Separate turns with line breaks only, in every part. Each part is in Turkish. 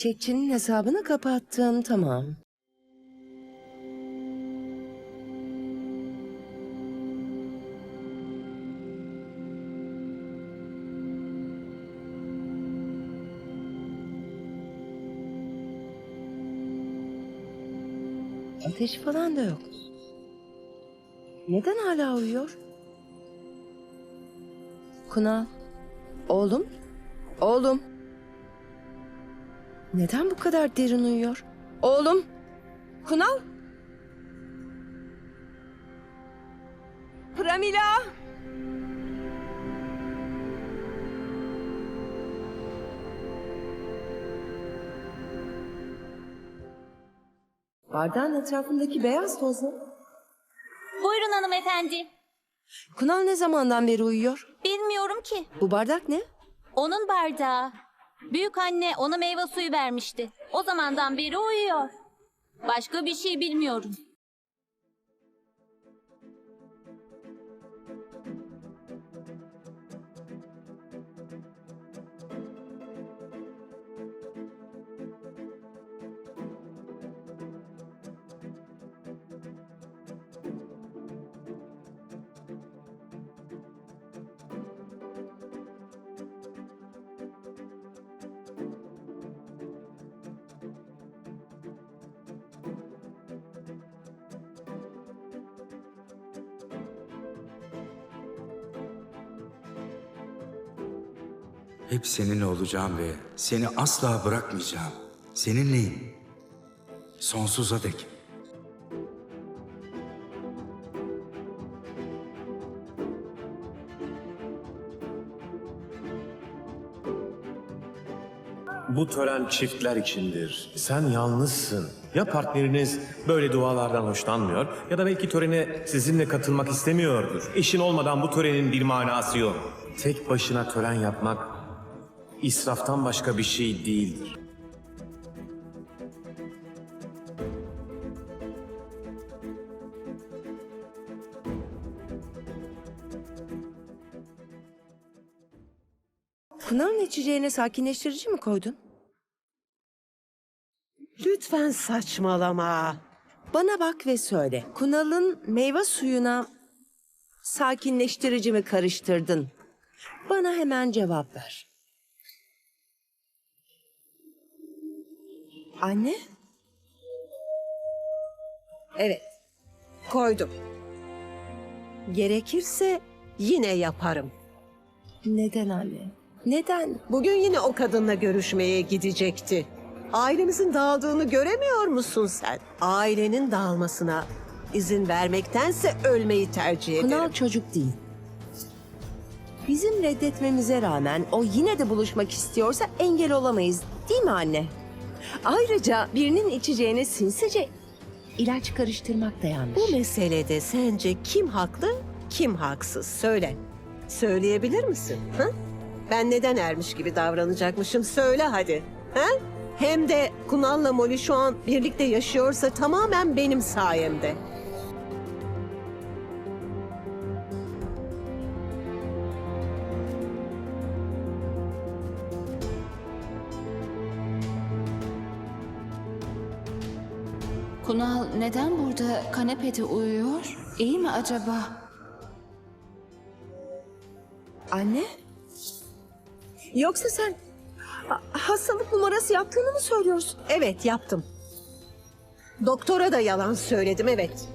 Çiçekçinin hesabını kapattım tamam. Ateşi falan da yok. Neden hala uyuyor? Kunal. Oğlum. Oğlum. Neden bu kadar derin uyuyor? Oğlum. Kunal. Pramila. Bardağın etrafındaki beyaz toz ne?
Buyurun hanımefendi.
Kunal ne zamandan beri uyuyor?
Bilmiyorum ki.
Bu bardak ne?
Onun bardağı. Büyük anne ona meyve suyu vermişti. O zamandan beri uyuyor. Başka bir şey bilmiyorum.
Hep seninle olacağım ve seni asla bırakmayacağım. Seninleyim. Sonsuza dek.
Bu tören çiftler içindir. Sen yalnızsın. Ya partneriniz böyle dualardan hoşlanmıyor ya da belki törene sizinle katılmak istemiyordur. Eşin olmadan bu törenin bir manası yok. Tek başına tören yapmak israftan başka bir şey değildir.
Kunal'ın içeceğine sakinleştirici mi koydun?
Lütfen saçmalama.
Bana bak ve söyle. Kunal'ın meyve suyuna sakinleştirici mi karıştırdın? Bana hemen cevap ver. Anne?
Evet. Koydum. Gerekirse yine yaparım.
Neden anne? Neden?
Bugün yine o kadınla görüşmeye gidecekti. Ailemizin dağıldığını göremiyor musun sen? Ailenin dağılmasına izin vermektense ölmeyi tercih ederim.
Kunal çocuk değil. Bizim reddetmemize rağmen o yine de buluşmak istiyorsa engel olamayız. Değil mi anne? Ayrıca birinin içeceğine sinsice ilaç karıştırmak da yanlış.
Bu meselede sence kim haklı, kim haksız? Söyle. Söyleyebilir misin? Ha? Ben neden ermiş gibi davranacakmışım? Söyle hadi. Ha? Hem de Kunal'la Molly şu an birlikte yaşıyorsa tamamen benim sayemde.
Kunal neden burada kanepede uyuyor? İyi mi acaba?
Anne? Yoksa sen ha- hastalık numarası yaptığını mı söylüyorsun?
Evet yaptım. Doktora da yalan söyledim evet.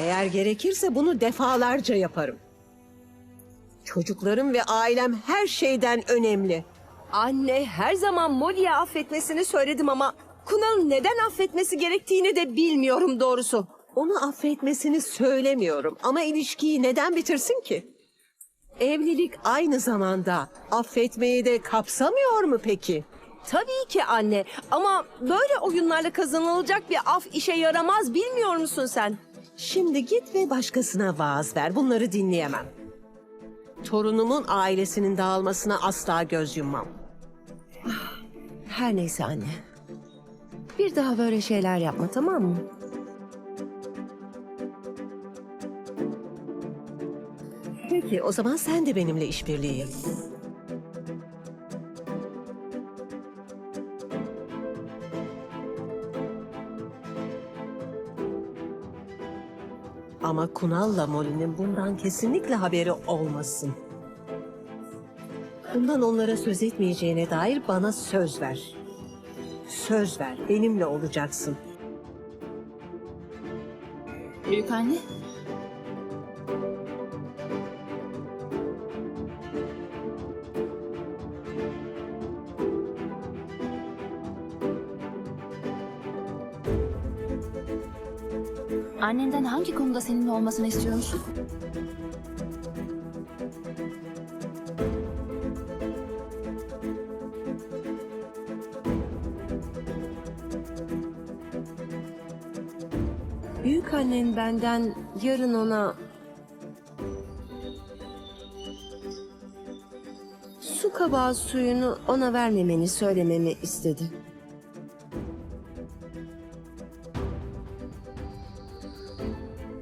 Eğer gerekirse bunu defalarca yaparım. Çocuklarım ve ailem her şeyden önemli.
Anne her zaman Molly'e affetmesini söyledim ama Kunal'ın neden affetmesi gerektiğini de bilmiyorum doğrusu.
Onu affetmesini söylemiyorum ama ilişkiyi neden bitirsin ki? Evlilik aynı zamanda affetmeyi de kapsamıyor mu peki?
Tabii ki anne ama böyle oyunlarla kazanılacak bir af işe yaramaz bilmiyor musun sen?
Şimdi git ve başkasına vaaz ver. Bunları dinleyemem. Torunumun ailesinin dağılmasına asla göz yummam.
Her neyse anne. Bir daha böyle şeyler yapma tamam mı?
Peki o zaman sen de benimle işbirliği yap. Ama Kunal'la Molly'nin bundan kesinlikle haberi olmasın. Bundan onlara söz etmeyeceğine dair bana söz ver. Söz ver, benimle olacaksın.
Büyük anne. Annenden hangi konuda seninle olmasını istiyorsun?
Benden yarın ona su kabağı suyunu ona vermemeni söylememi istedi.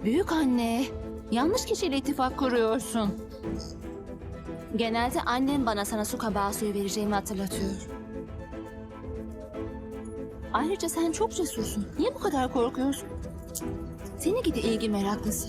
Büyük anne, yanlış kişiyle ittifak kuruyorsun. Genelde annem bana sana su kabağı suyu vereceğimi hatırlatıyor. Ayrıca sen çok cesursun. Niye bu kadar korkuyorsun? Seni gidi ilgi meraklısı.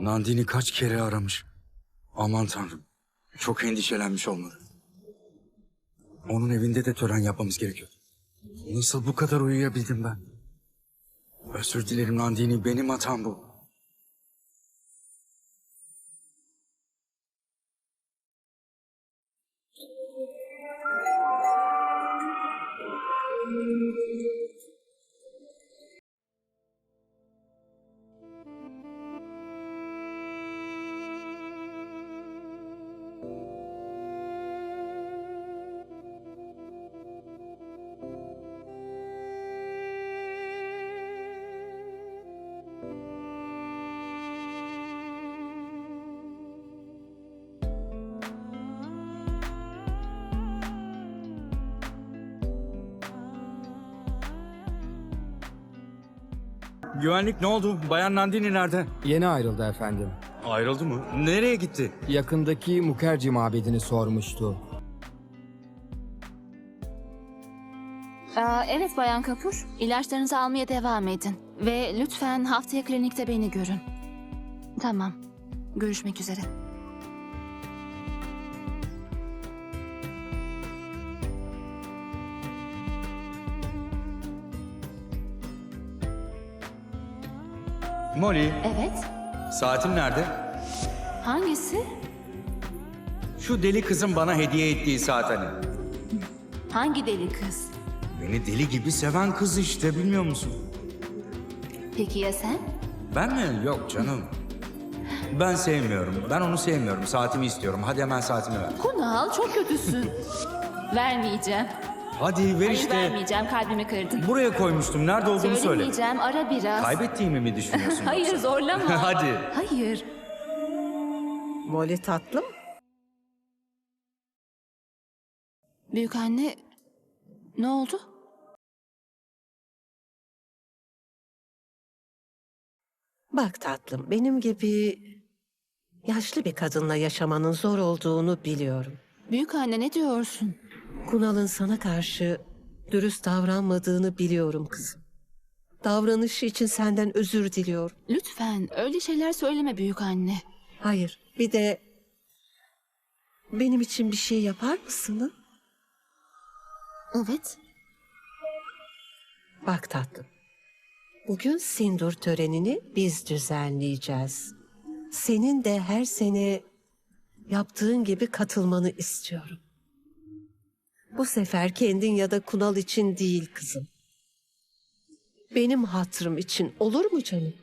Nandini kaç kere aramış. Aman tanrım. Çok endişelenmiş olmalı. Onun evinde de tören yapmamız gerekiyor. Nasıl bu kadar uyuyabildim ben? Özür dilerim Nandini. Benim hatam bu. Güvenlik ne oldu? Bayan Nandini nerede?
Yeni ayrıldı efendim.
Ayrıldı mı? Nereye gitti?
Yakındaki Mukerci mabedini sormuştu.
Aa, evet Bayan Kapur, ilaçlarınızı almaya devam edin. Ve lütfen haftaya klinikte beni görün. Tamam, görüşmek üzere.
Molly,
Evet,
saatim nerede?
hangisi?
Şu deli kızın bana hediye ettiği saat hani.
Hangi deli kız?
Beni deli gibi seven kız işte bilmiyor musun?
Peki ya sen?
Ben mi? Yok canım. Ben sevmiyorum. Ben onu sevmiyorum. Saatimi istiyorum. Hadi hemen saatimi ver.
Kunal çok kötüsün. Vermeyeceğim.
Hadi ver
Hayır
işte.
vermeyeceğim, kalbimi kırdın.
Buraya koymuştum. Nerede olduğunu söyle.
Söylemeyeceğim, ara biraz.
Kaybettiğimi mi düşünüyorsun?
Hayır zorlama.
Hadi.
Hayır.
Molly tatlım,
Büyük anne ne oldu?
bak tatlım benim gibi yaşlı bir kadınla yaşamanın zor olduğunu biliyorum.
Büyük anne ne diyorsun?
Kunal'ın sana karşı dürüst davranmadığını biliyorum kızım. Davranışı için senden özür diliyorum.
Lütfen öyle şeyler söyleme büyük anne.
Hayır, bir de benim için bir şey yapar mısın? ha?
Evet.
Bak tatlım. Bugün sindur törenini biz düzenleyeceğiz. Senin de her sene yaptığın gibi katılmanı istiyorum. Bu sefer kendin ya da Kunal için değil kızım. Benim hatırım için olur mu canım?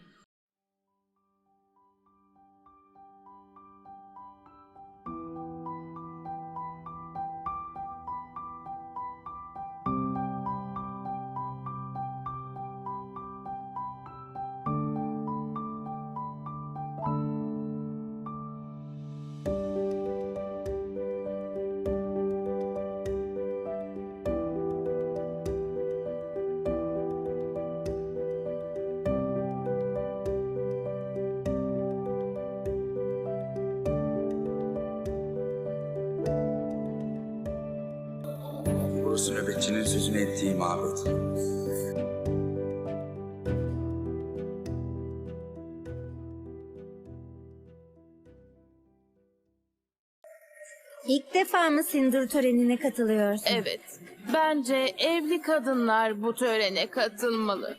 Burası nöbetçinin sözünü ettiği mabet.
İlk defa mı sindur törenine katılıyorsun?
Evet. Bence evli kadınlar bu törene katılmalı.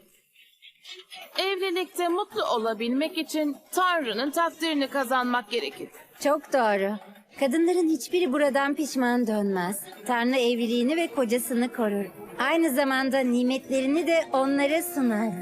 Evlilikte mutlu olabilmek için Tanrı'nın takdirini kazanmak gerekir.
Çok doğru. Kadınların hiçbiri buradan pişman dönmez. Tanrı evliliğini ve kocasını korur. Aynı zamanda nimetlerini de onlara sunar.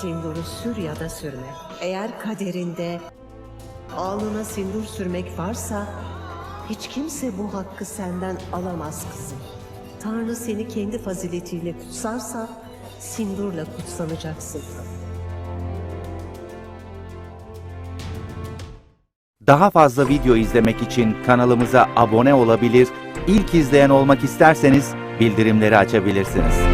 Sinduru sür ya da sürme. Eğer kaderinde alnına sindur sürmek varsa hiç kimse bu hakkı senden alamaz kızım. Tanrı seni kendi faziletiyle kutsarsa sindurla kutsanacaksın.
Daha fazla video izlemek için kanalımıza abone olabilir, ilk izleyen olmak isterseniz bildirimleri açabilirsiniz.